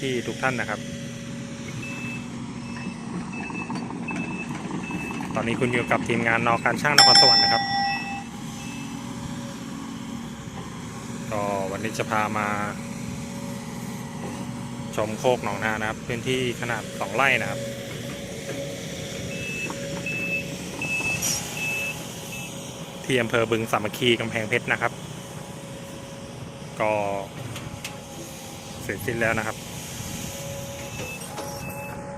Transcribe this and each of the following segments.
พี่ๆทุกท่านนะครับ ตอนนี้คุณอยู่กับทีมงานนอการช่างนครสวรรค์นะครับ ก็วันนี้จะพามา ชมโคกหนองนานะครับ พื้นที่ขนาดสองไร่นะครับที่อำเภอบึงสามัคคีกำแพงเพชรนะครับ ก็เสร็จสิ้นแล้วนะครับ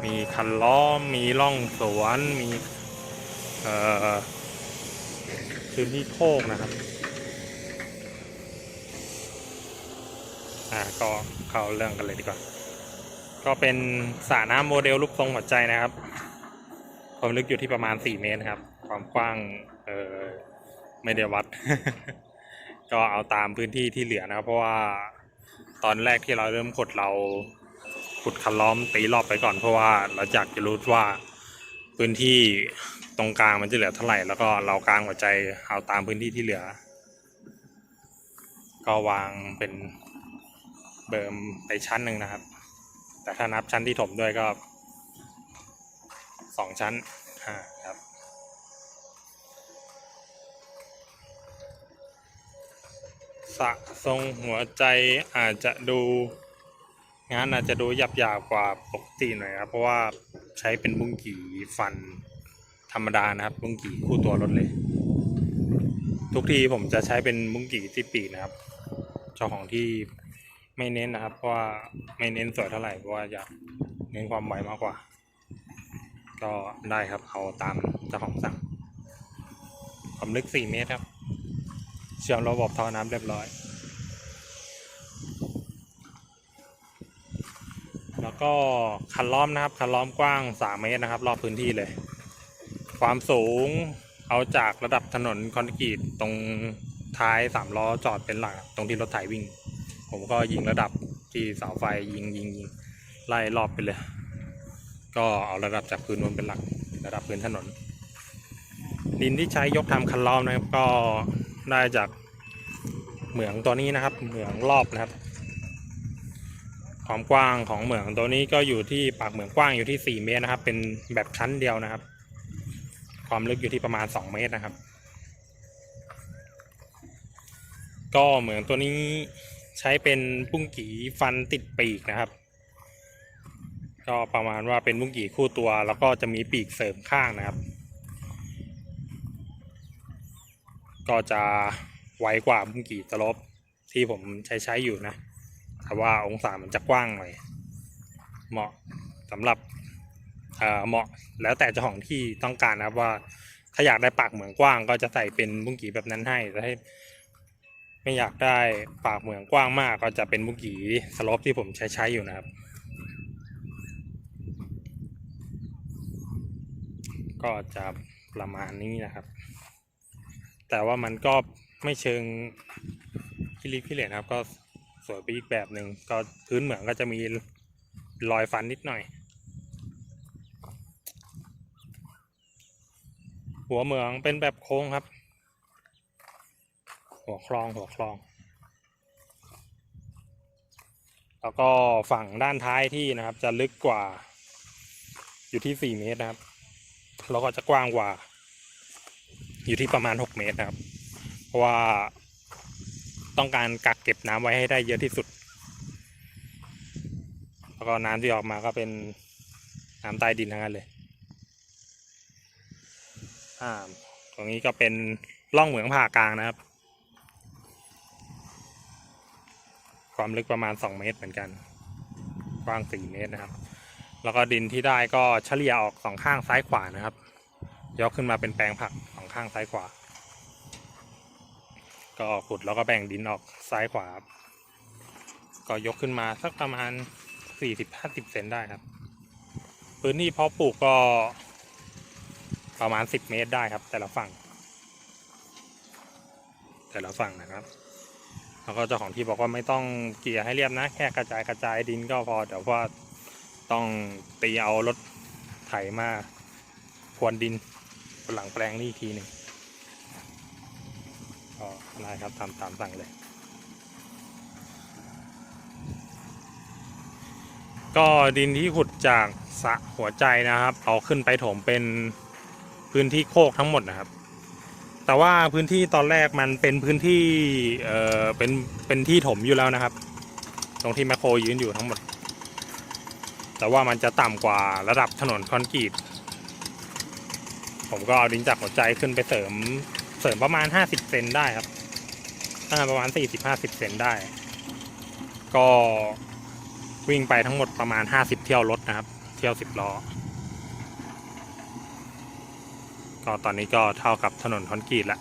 มีคันล้อม มีร่องสวน มีพื้นที่โคกนะครับ อ่าก็เข้าเรื่องกันเลยดีกว่า ก็เป็นสระน้ำโมเดลรูปทรงหัวใจนะครับ ความลึกอยู่ที่ประมาณ 4 เมตรครับ ความกว้าง เออไม่ได้วัด ก็เอาตามพื้นที่ที่เหลือนะครับ เพราะว่าตอนแรกที่เราเริ่มขุดเรา ขุดคันล้อมตีรอบไปก่อนเพราะว่าเราอยากจะรู้ว่าพื้นที่ตรงกลางมันจะเหลือเท่าไหร่ แล้วก็เรากลางหัวใจเอาตามพื้นที่ที่เหลือ ก็วางเป็นเบิร์มไปชั้นหนึ่งนะครับ แต่ถ้านับชั้นที่ถมด้วยก็สองชั้นอ่าครับสะทรงหัวใจอาจจะดู งานอาจจะดูหยาบหยาบๆกว่าปกติหน่อยครับ เพราะว่าใช้เป็นบุ้งกี่ฟันธรรมดานะครับ บุ้งกี่คู่ตัวรถเลย ทุกทีผมจะใช้เป็นบุ้งกี่ที่ปีนะครับ เจ้าของที่ไม่เน้นนะครับ เพราะว่าไม่เน้นสวยเท่าไหร่เพราะว่าอยากเน้นความไวมากกว่า ก็ได้ครับเอาตามเจ้าของสั่งความลึก4เมตรครับ เชื่อมระบบท่อน้ำเรียบร้อย แล้ว ก็คันล้อมนะครับ คันล้อมกว้าง 3 เมตรนะครับ รอบพื้นที่เลย ความสูงเอาจากระดับถนนคอนกรีตตรงท้ายสามล้อจอดเป็นหลัก ตรงที่รถไถวิ่ง ผมก็ยิงระดับที่เสาไฟยิงยิงยิงไล่รอบไปเลย ก็เอาระดับจากพื้นบนเป็นหลัก ระดับพื้นถนน ดินที่ใช้ยกทำคันล้อมนะครับ ก็ได้จากเหมืองตัวนี้นะครับ เหมืองรอบนะครับ ความกว้างของเหมืองตัวนี้ก็อยู่ที่ปากเหมืองกว้างอยู่ที่ 4 เมตรนะครับ เป็นแบบชั้นเดียวนะครับ ความลึกอยู่ที่ประมาณ 2 เมตรนะครับ ก็เหมืองตัวนี้ใช้เป็นปุ้งกีฟันติดปีกนะครับ ก็ประมาณว่าเป็นบุ้งกี่คู่ตัว แล้วก็จะมีปีกเสริมข้างนะครับ ก็จะไวกว่าบุ้งกี่สลบที่ผมใช้ใช้อยู่นะ แต่ว่าองศามันจะกว้างหน่อย เหมาะสำหรับเอ่อเหมาะแล้วแต่เจ้าของที่ต้องการนะครับว่าถ้าอยากได้ปากเหมืองกว้าง ก็จะใส่เป็นบุ้งกีแบบนั้นให้แต่ให้ไม่อยากได้ปากเหมืองกว้างมาก ก็จะเป็นบุ้งกีสลบที่ผมใช้ใช้อยู่นะครับ ก็จะประมาณนี้นะครับ แต่ว่ามันก็ไม่เชิงพิลิพิเลนครับก็ สวยไปอีกแบบหนึ่งก็พื้นเหมืองก็จะมีรอยฟันนิดหน่อย หัวเหมืองเป็นแบบโค้งครับ หัวคลองหัวคลอง แล้วก็ฝั่งด้านท้ายที่นะครับ จะลึกกว่าอยู่ที่4เมตรนะครับ แล้วก็จะกว้างกว่า อยู่ที่ประมาณ6เมตรนะครับ เพราะว่า ต้องการกักเก็บน้ำไว้ให้ได้เยอะที่สุด แล้วก็น้ำที่ออกมาก็เป็นน้ำใต้ดินทั้งนั้นเลย อ่า ตรงนี้ก็เป็นร่องเหมืองผ่ากลางนะครับ ความลึกประมาณ 2 เมตรเหมือนกันกว้าง 4 เมตรนะครับ แล้วก็ดินที่ได้ก็เฉลี่ยออกสองข้างซ้ายขวานะครับ ยกขึ้นมาเป็นแปลงผักสองข้างซ้ายขวา ก็ขุดแล้วก็แบ่งดินออกซ้ายขวา ก็ยกขึ้นมาสักประมาณ40-50เซนได้ครับ พื้นที่เพาะปลูกก็ประมาณ10เมตรได้ครับ แต่ละฝั่ง แต่ละฝั่งนะครับ แล้วก็เจ้าของที่บอกว่าไม่ต้องเกี่ยให้เรียบนะ แค่กระจายกระจายดินก็พอแต่ว่าต้องตีเอารถไถมาพรวนดินบนหลังแปลงนี่ทีหนึ่ง ก็ได้ครับตามตามสั่งเลย ก็ดินที่ขุดจากสะหัวใจนะครับ เอาขึ้นไปถมเป็นพื้นที่โคกทั้งหมดนะครับ แต่ว่าพื้นที่ตอนแรกมันเป็นพื้นที่เอ่อเป็นเป็นที่ถมอยู่แล้วนะครับ ตรงที่แมคโครยืนอยู่ทั้งหมด แต่ว่ามันจะต่ำกว่าระดับถนนคอนกรีตผมก็เอาดินจากหัวใจขึ้นไปเสริม เสริมประมาณ 50 เซนได้ครับอ่าประมาณ 40-50 เซนได้ ก็วิ่งไปทั้งหมดประมาณ 50 เที่ยวรถนะครับ เที่ยว 10 ล้อ ก็ตอนนี้ก็เท่ากับถนนคอนกรีตแล้ว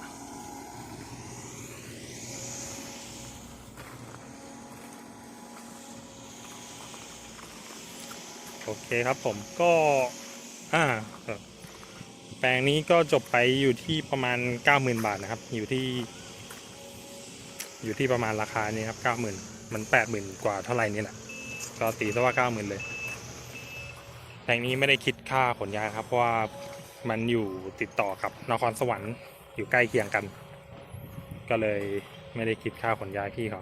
โอเคครับผมก็ อ่า ลงนี้ก็จบไปอยู่ที่ประมาณ 90,000 บาทนะครับ อยู่ที่ อยู่ที่ประมาณราคานี้ครับ 90,000 มัน 80,000 กว่าเท่าไหร่นี่แหละก็ตีซะว่า 90,000 เลยแปลงนี้ไม่ได้คิดค่าขนย้ายครับ เพราะว่ามันอยู่ติดต่อกับนครสวรรค์อยู่ใกล้เคียงกัน ก็เลยไม่ได้คิดค่าขนย้ายพี่เขา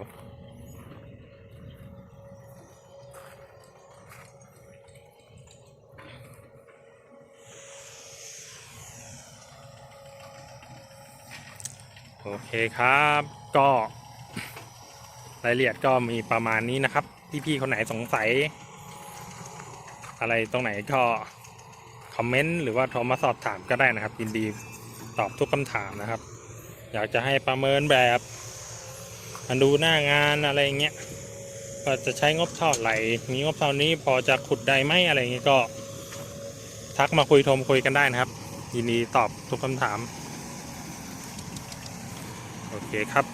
โอเคครับ ก็รายละเอียดก็มีประมาณนี้นะครับ พี่ๆคนไหนสงสัย อะไรตรงไหนก็คอมเมนต์หรือว่าโทรมาสอบถามก็ได้นะครับยินดีตอบทุกคำถามนะครับ อยากจะให้ประเมินแบบอันดูหน้างานอะไรเงี้ยว่าจะใช้งบเท่าไหร่มีงบเท่านี้พอจะขุดได้ไหมอะไรเงี้ยก็ ทักมาคุยโทรมคุยกันได้นะครับ ยินดีตอบทุกคำถาม โอเคครับ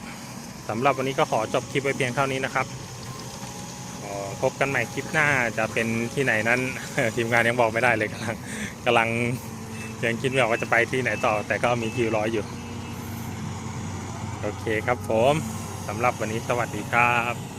สำหรับวันนี้ก็ขอจบคลิปไว้เพียงเท่านี้นะครับพบกันใหม่คลิปหน้าจะเป็นที่ไหนนั้นทีมงานยังบอกไม่ได้เลยกำลังกำลังยังคิดไม่ออกว่าจะไปที่ไหนต่อ แต่ก็มีคิวรออยู่ โอเคครับผมสำหรับวันนี้สวัสดีครับ